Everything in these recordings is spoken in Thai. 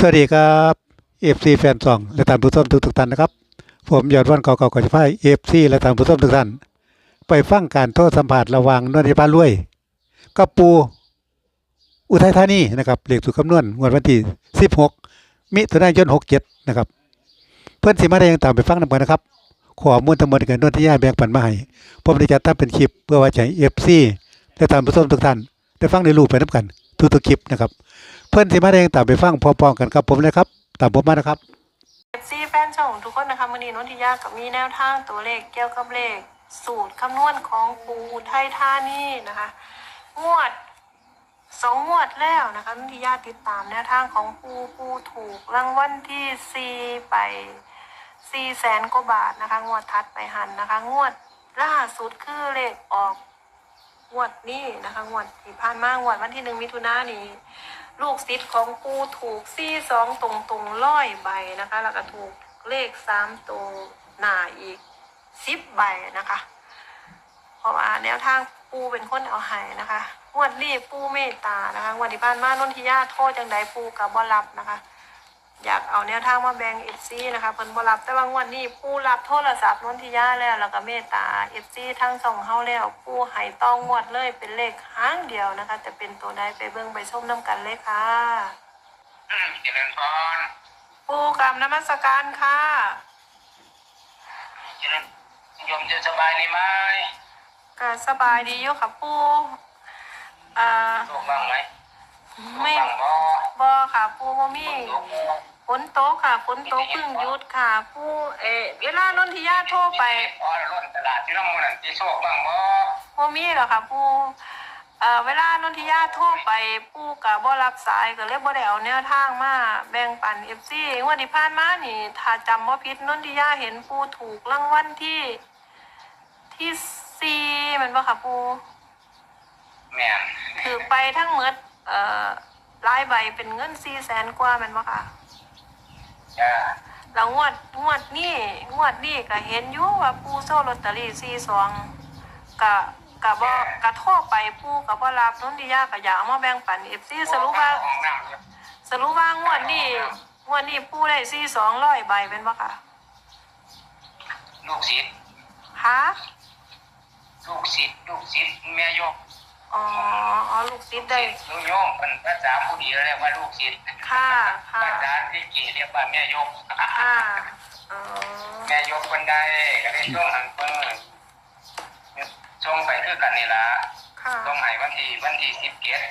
สวัสดีครับเอฟซีแฟนซองและตามผู้ชมทุกทุกท่านนะครับ ผมยอดวันเก่าๆก่อนจะพายเอฟซีและตามผู้ชมทุกท่านไปฟังการโทษสัมผัสระหว่างนวลนิพาลุยกับปูอุทัยธานีนะครับเหลขถูกคำนวณงวดวันที่16 มิถุนายน67นะครับ เพื่อนสิมาได้ยังตามไปฟังนำกันนะครับขอมูลทั้งหมดกันนวลที่ย่าแบ่งปันมาให้ผมได้จัดทำเป็นคลิปเพื่อว่าใช้เอฟซีและตามผู้ชมทุกท่านได้ฟังในรูปไปน้ำกันทุกๆคลิปนะครับ พื่อนสิมาได้ยังตามไปฟังพร้อมๆกันครับผมเลยครับตามผมมานะครับเอฟซีแฟนช่องทุกคนนะคะวันนี้นนทิยากับมีแนวทางตัวเลขเกี่ยวกับเลข สูตรคำนวณของปูไทยท่านี่นะคะ งวดสองงวดแล้วนะคะนนทิยาติดตามแนวทางของปูปูถูกรางวัลที่สี่ไปสี่แสนกว่าบาทนะคะ งวดทัดไปหันนะคะ งวดล่าสุดคือเลขออกงวดนี้นะคะงวดที่ผ่านมางวดวันที่หนึ่งมิถุนายนนี้ ลูกศิษย์ของปูถูกซี่สองตรงตรงๆร้อยใบนะคะ แล้วก็ถูกเลขสามตัวหน้าอีกสิบใบนะคะ เพราะว่าแนวทางปูเป็นคนเอาหายนะคะงวดรีบปูเมตตานะคะงวดที่บ้านมานนทิยาโทษจังใดปูกับบอรับนะคะ อยากเอาแนวทางมาแบ่งเอฟซีนะคะเพิ่นบ่รับแต่ว่างวดนี้ปูรับโทรศัพท์นนทิยาแล้วแล้วก็เมตตาเอฟซีทั้งสองเฮาแล้วปูให้ต้องงวดเลยเป็นเลขหางเดียวนะคะ จะเป็นตัวใดไปเบิ่งไปชมน้กันเลยค่ะอืมเจริญพรปูกรรมนมัสการค่ะเจริญโยมจะสบายดีไหมก็สบายดีอยู่ค่ะปูอ่า โชคบ้างไหม ไม่โชคบ้างบ่บ่ค่ะปูบ่มีโชคบ้างฝนตกค่ะฝนตกเพิ่งหยุดค่ะปูเออเวลานนทิยาโทรไปพอล้นตลาดที่น้องมูนันที่โชคบ้างบ่บ่มีหรอกค่ะปูเอ่อเวลานนทิยาโทรไปปูก็บ่รับสายก็เลยบ่ได้เอาแนวทางมาแบ่งปัน FC งวดที่ผ่านมานี่ถ้าจำบ่ผิดนนทิยาเห็นปูถูกรางวัลที่ ที่สี่แมันบ่ค่ะปูแม่น ถือไปทั้งหมด เอ่อรายใบเป็นเงิน4แสนกว่าแม่นบ่ค่ะ จ้าแล้วงวดงวดนี้งวดนี้ก็เห็นอยู่ว่าปูโซ่ลอตเตอรี่สี่สองกะกะบ่กะโทรไปปูกะบ่รับนนทิยาก็อยากเอามาแบ่งปันเอฟซีสรุปว่าห้องน้ำอยู่สรุปว่างวดนี้งวดนี้ปูได้สี่สองร้อยใบเป็นบ่ค่ะ ลูกศิษย์ ฮะ ลูกศิษย์ลูกศิษย์แม่โยม อ๋ออ๋อลูกศิษย์ได้ลูกโยมเป็นภาษาผู้ดีเรียกว่าลูกศิษย์ค่ะค่ะภาษาที่กี่เรียกว่าแม่โยมค่ะอ๋อแม่โยมคนใดก็ได้ช่วงหันเพิ่งช่วงไปคือกันนี่ล่ะค่ะต้องให้วันที่วันที่สิบเจ็ด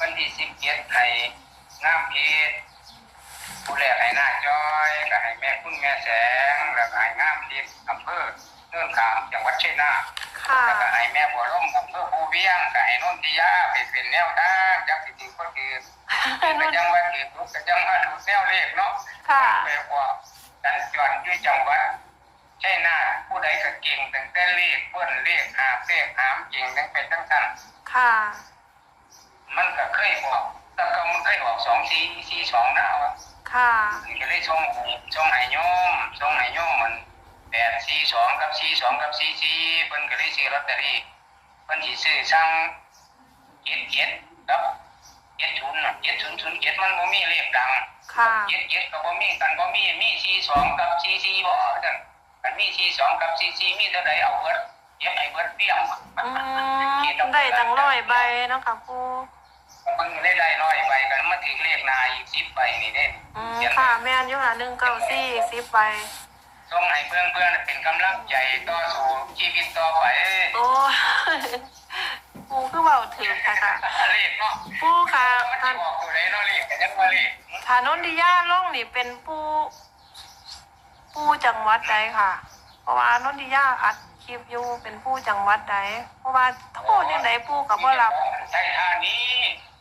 วันที่สิบเจ็ดให้น้ำพีชผู้แรกให้หน้าจอยก็ให้แม่คุณแม่แสงแล้วก็ให้น้ำพีชอำเภอเนื่องขามจังหวัดชัยนาท ค่ะแล้วก็ให้แม่บัวร่มอำเภอภูเวียงก็ให้นนทิยาไปเป็นแนวทางจากสิทธิก็คือก็ยังว่าถือทุกก็ยังว่าดูแนวเลขเนาะค่ะไปว่าสัญจรอยู่จังหวัดชัยนาทผู้ใดก็เก่งตั้งแต่เลขเพิ่นเลขหาบเลขหามเก่งตั้งไปทั้งสั้นค่ะ มันก็เคยบอกแต่ก็มันเคยบอกสองสี่สี่สองนะวะค่ะมันก็เลยช่องช่องไหโยมช่องไหโยมมัน แปดสี่สองกับสี่สองกับสี่สี่เพิ่นก็เลยซื้อลอตเตอรี่เพิ่นสิซื้อสั่งเจ็ดเจ็ดครับเจ็ดศูนย์น่ะเจ็ดศูนย์ศูนย์เจ็ดมันบ่มีเลขดังค่ะเจ็ดเจ็ดก็บ่มีกันบ่มีมีสี่สองกับสี่สี่บ่จังกันมีสี่สองกับสี่สี่มีเท่าใดเอาเบิดเก็บให้เบิดเปี้ยงอืมได้ตั้งร้อยใบเนาะค่ะปูเพิ่งได้ได้ร้อยใบกันมาถึงเลขนาอีกสิบใบนี่เด้อืมค่ะแม่นอยู่ค่ะหนึ่งเก้าสี่สิบใบ ต้องให้เพื่อนเพื่อนๆเป็นกำลังใจต่อสู้ชีวิตต่อไปโอ้ปูคือเบาถือค่ะค่ะเลขเนาะปูค่ะมันท่าจะนบอกตัวไหนเนาะเลขกันยังว่าเลขฐานนทิยาล่องนี่เป็นปูปูจังหวัดใดค่ะ เพราะว่านนทิยาอัดคลิปอยู่เป็นปูจังหวัดใดเพราะว่าโทษยังไงปูกับว่ารับใช่ท่านี้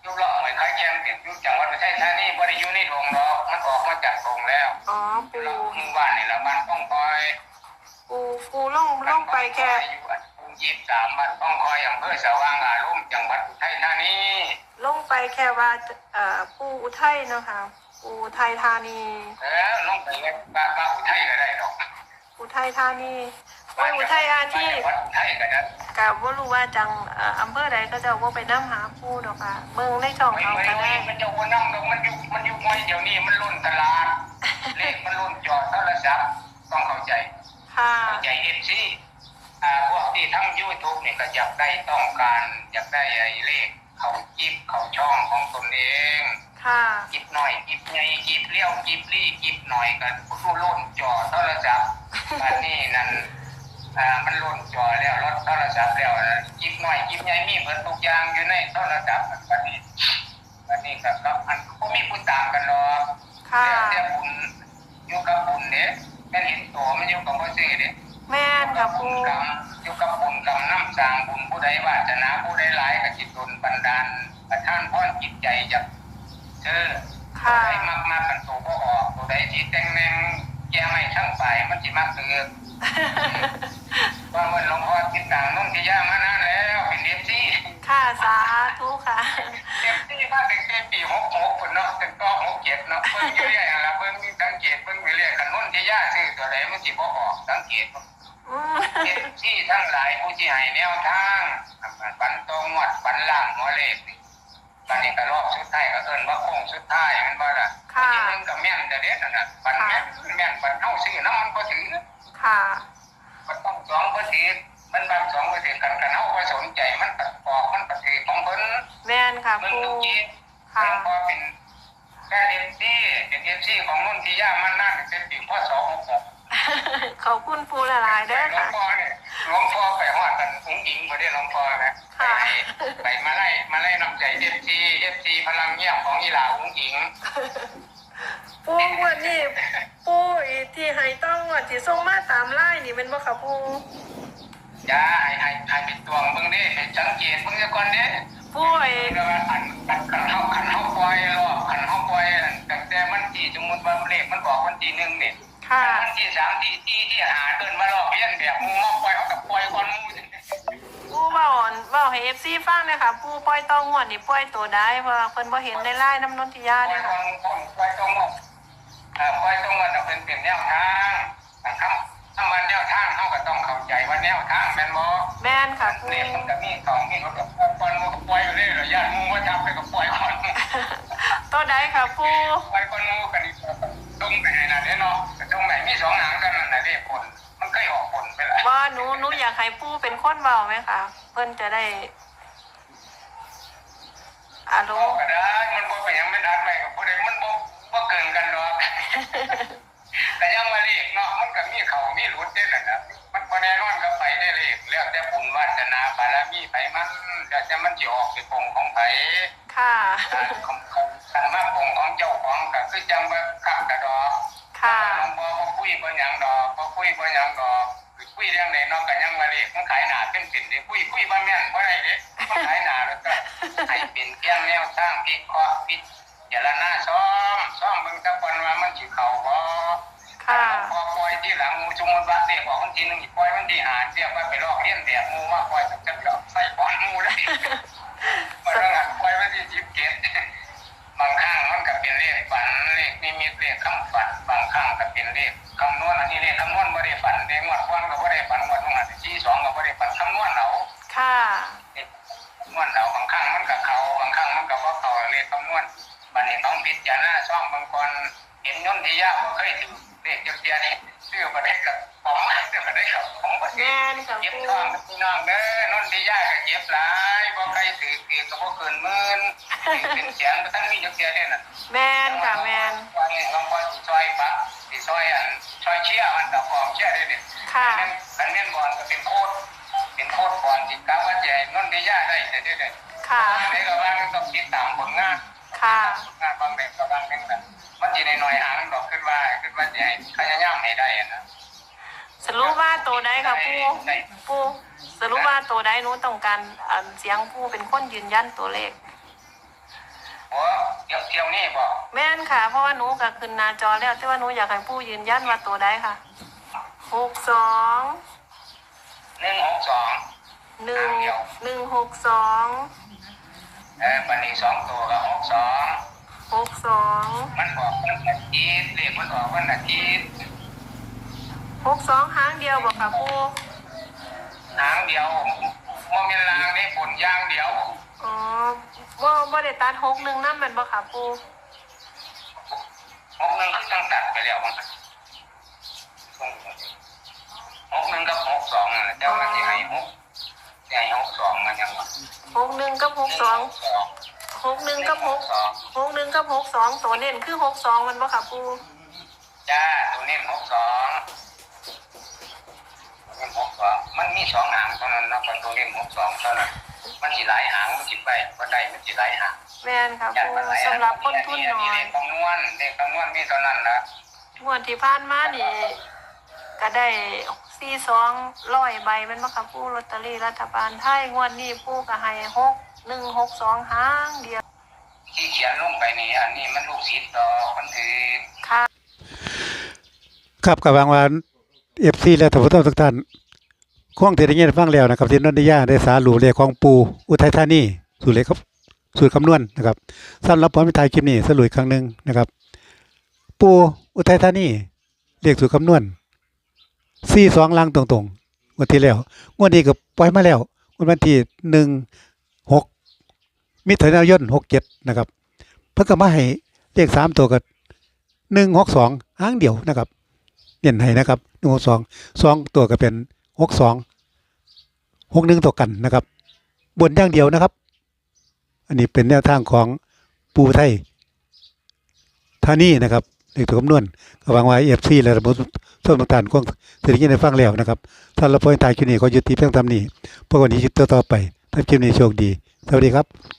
ยุบล้อเหมือนคล้ายแกงเปลี่ยนยุบจังหวัดใช่ท่านี้บ่ได้อยู่ในโรงหรอกมันออกมาจากโรงแล้วอ๋ออยู่ปูหมู่บ้านนี่ละบ้านป้องคอยปูปูล่องล่องไปแค่ยี่สิบสามบ้านป้องคอยอำเภอสว่างอารมณ์จังหวัดอุทัยธานีล่องไปแค่ว่าเอ่อปูอุทัยเนาะค่ะปูอุทัยธานีเออลงไปบ้านบ้านอุทัยก็ได้ดอกอุทัยธานี เมืองอุทัยอาทีวักับว่ารู้ว่าจังอัำเภอใดก็จะว่าไปนั่งหาผู้ดอกค่ะเมืองได้จองเขาก็ได้มันจะว่านั่งดอกมันอยู่มันอยู่ไวเดี๋ยวนี้มันล้นตลาดเลขมันล้นจอโทรศัพท์ต้องเข้าใจเข้าใจเอฟซีพวกที่ทั้งยูทูบเนี่ยก็อยากได้ต้องการอยากได้ไอ้เลขเขาจิบเขาช่องของตนเองจิบหน่อยจิบไงจิบเลี้ยวจิบรี่จิบหน่อยกันผู้ล้นจอโทรศัพท์อันนี้นั่น อ่ามันล่นจอแล้วรถโทรศัพท์แล้วนะจิบหน่อยจิบใหญ่มีเบิดทุกอย่างอยู่ในโทรศัพท์วันนี้วันนี้ก็ก็อันก็มีผู้ตามกันหรอกค่ะแต่บุญอยู่กับบุญเนี่ยแม่นเห็นตัวมันอยู่กับพ่อซื้อเนี่ยแม่นค่ะบุปูญกรรมอยู่กับบุญกรรมน้ำสร้างบุญผู้ใดวาสนาผู้ใดหลายก็จิตดลบันดาลประทานพรจิตใจจากเธอค่ะผู้ใดมากมากกันตัวก็ออกผู้ใดที่แต่งแนงแก้ไม่ช่างไปมันจิมากเตือน มันจิบ่ออกสังเกตอืมเอฟซีทั้งหลายผู้ที่ให้แนวทางปันตรงวัดปันล่างหัวเลขนี่ปันนี้ก็รอบสุดท้ายก็เอิ้นว่าโค้งสุดท้ายแมันบ่ล่ะค่ะที่นึงก็แม่นแต่เด็ดนั่นน่ะปันแม่นแม่นปันเฮาซื้อน้ำมันบ่ถือค่ะมันต้องสองบ่ถือมันบางสองบ่ถือกันกันเฮาบ่สนใจมันก็ปอกมันก็ถือของเพิ่นแม่นค่ะมึงปูทุกทีค่ะหลวงพ่อเป็นแค่เอฟซีเป็นเอฟซีของนุ่นที่ย่ามันนั่นเป็นปีพ่อสองหกหก ขอบคุณปูละลายๆเด้อหลวงค่ะ พ่อเนี่ยหลวงพ่อไปหอดกันอุ้งอิงมาได้หลวงพ่อนะไปค่ะ ไปมาไล่มาไล่น้ำใจเอฟซีเอฟซีพลังเงียบของอีหลาอุ้งอิงปูงวันนี้ปูอีที่ให้ต้องงวดที่ส่งมาตามไล่นี่เป็นบ่ค่ะปูจ้าไอ้ไอ้ไอ้เป็นตัวมึงเด้เป็นสังเกตมึงจะก่อนเด้ปูไอ้เดี๋ยวอันอันขันเฮาขันเฮาปล่อยรอบขันเฮาปล่อยตั้งแต่มันที่สมมติว่าเลขมันบอกวันที่หนึ่งเนี่ย ค่ะวันที่สามที่ที่ที่หาเดินมารอบเพี้ยนแบบมูมาปล่อยเขากับปล่อยก่อนมูปูเว้าอ่อนเว้าให้ FC ฟังเลยค่ะปูปล่อยต้องงวดนี่ปล่อยตัวได้เพราะว่าเพิ่นบ่เห็นในไล่น้ำนนทิยาปล่เด้อยอตรค่ะงปล่อยตรงเอ่อปล่อยตรงว่าจะเป็นเป็นแนวทางนะครับถ้ามันแนวทางเขาก็ต้องเข้าใจว่าแนวทางแม่นบ่แม่นค่ะปูเนี่ยมันก็มีสองมีรถกับปล่อยมูกับปล่อยอยู่เลยเหรอญาติมูว่าทำไปกับปล่อยก่อนตัวใดค่ะปูปล่อยก่อนมูกันอีกตรงไหนน่ะเนาะตรงไหน มีสองหางกันนั่นน่ะเรียกผลมันเคยออกผลไปแล้วว่าหนูหนูอยากให้ปูเป็นคนเว้าไหมคะ เพิ่นจะได้อะโลก็ได้มันบ่เป็นหยังไม่ทัดไปกับผู้ใดมันบ่บ่เกินกันหรอกแต่ยังมาเรียกเนาะมันก็มีเขามีหลุดได้แหละนะมันบ่แน่นอนก็ไปได้เลยแล้วแต่บุญวาสนาบารมีไผมันแล้วแต่มันสิออกสิปงของไผ ค่ะอ่าของของขันมาปงของเจ้าของก็คือจังว่าขับกระดอกค่ะ หลวงพ่อบ่ คุยบ่หยังดอกบ่คุยบ่หยังดอกคุยเรื่องไหนเนาะก็ยังมาเรียกมันขายหน้าเป็นเป็นเด้คุยคุยบ่แม่นบ่ได้เด้มันขายหน้าแล้วก็ให้เป็นเพียงแนวทางพิเคราะห์พิจารณาซ้อมซ้อมเบิ่งซะก่อนว่ามันสิเข้าบ่ค่ะพอปล่อยที่หลังงูสมมติว่าเด็กบอกวันที่หนึ่งอีกปล่อยวันที่หาเรียกว่าไปลอกเลี้ยนแบบงูมาปล่อยจะจะใส่ก้อนงูเล จักเทียนี่ซื้อมาได้กับของซื้อมาได้กับของประเทแม่ศนค่ะเจ็บทองพี่น้องเด้อนนที่ยากก็เจ็บหลายบ่ใครถือเกียก็บ่เกินหมื่นเป็นแสนบ่ทันมีจักเทียเนี่ยน่ะแมนค่ะแม่นซอยหลวงพ่อสิซอยปะสิซอยอันซอยเชี่ยมันกับของเชี่ยได้เด็ดค่ะคันแม่นแมนบอลก็เป็นโคตรเป็นโคตรบอลสิกะว่าให้นนที่ยากได้แต่เด็ดค่ะในก็ว่าต้องติดตามผลงาน ค่ะงานบางแบบก็บางนึงนะมันสิในหน่อยหางดอกขึ้นว่าขึ้นว่าจะให้พยายามให้ได้อะนะสรุปว่าตัวใดค่ะปูปูสรุปว่าตัวใดหนูต้องการอันเสียงปูเป็นคนยืนยันตัวเลขโอ้เดี๋ยวเที่ยวนี้บอกแม่นค่ะ เพราะว่าหนูก็ขึ้นหน้าจอแล้วแต่ว่าหนูอยากให้ปูยืนยันว่าตัวใดค่ะหกสองหนึ่งหกสองหนึ่งหนึ่งหกสอง เออปันนี้สองตัวก็หกสองหกสองมันบอกวันอาทิตย์เรียกมันออกวันอาทิตย์หกสองหางเดียวบอกค่ะปูหางเดียวมอมเมนลางนี่ผลย่างเดียวอ๋อว่าว่าได้ตัดหกหนึ่งนั่นมันบอกค่ะปูหกหนึ่งคือตั้งตัดไปแล้วมันหกหนึ่งกับหกสองนั่นแหละแต่ว่ามันจะให้หกจะ ให้หกสองมันยังวะหกหนึ่งกับหกสองสองหกหนึ่งกับหกสองหกหนึ่งกับหกสองตัวเน้นคือหกสองมันบ่ค่ะปูจ้าตัวนี้หกสองตัวนี้หกสองมันมีสองหางเท่านั้นนะตัวนี้หกสองเท่านั้นมันสิหลายหางมันสิไปก็ได้มันสิหลายหางแม่นค่ะอยากปูมันหลายสำหรับคนทุนน้อยเลขคำนวณเลขคำนวณมีเท่านั้นนะงวดที่ผ่านมานี่ก็ได้ สี่สองร้อยใบแมันบ่ค่ะปูลอตเตอรี่รัฐบาลไทยงวดนี้ปูก็ให้หกหนึ่งหกสองหางเดียวที่เขียนลงไปนี่อันนี้มันลูกศิษย์ต่อคนถือค่ะครับกับวางวานเอฟซีและท่านผู้ชมทุกท่านคงที่ได้ยินฟังแล้วนะครับที่นนทิยาได้สารุเลขของปูอุทัยธานีสูตรเลขครับสูตรคำนวณนะครับสำหรับผมไปถ่ายคลิปนี้สรุปอีกครั้งหนึ่งนะครับ ปูอุทัยธานีเลขสูตรคำนวณ สี่สองลังตรงๆงวันที่แล้วงวันนี้ก็ปล่อยมาแล้วงวดวันที่หนึ่งหกมิถุนายนหกเจ็ดนะครับ เพิ่งก็มาให้เลขสามตัวกับหนึ่งหกสองห้างเดียวนะครับเน้นให้นะครับหนึ่งหกสองสองตัวก็เป็นหกสองหกหนึ่งตัวกันนะครับ บนอย่างเดียวนะครับ อันนี้เป็นแนวทางของปูไทยท่านี่นะครับ เลขตัวคำนวณก็วางไว้เอฟซีและระบบส้มต่างๆกวงเศรษฐกิจในฟังแล้วนะครับท่านราพอทายคลิปนี้ก็ยุติเพียงเทำนี้พวกวันนี้คลิปต่อไปท่านคลิปนี้โชคดี สวัสดีครับ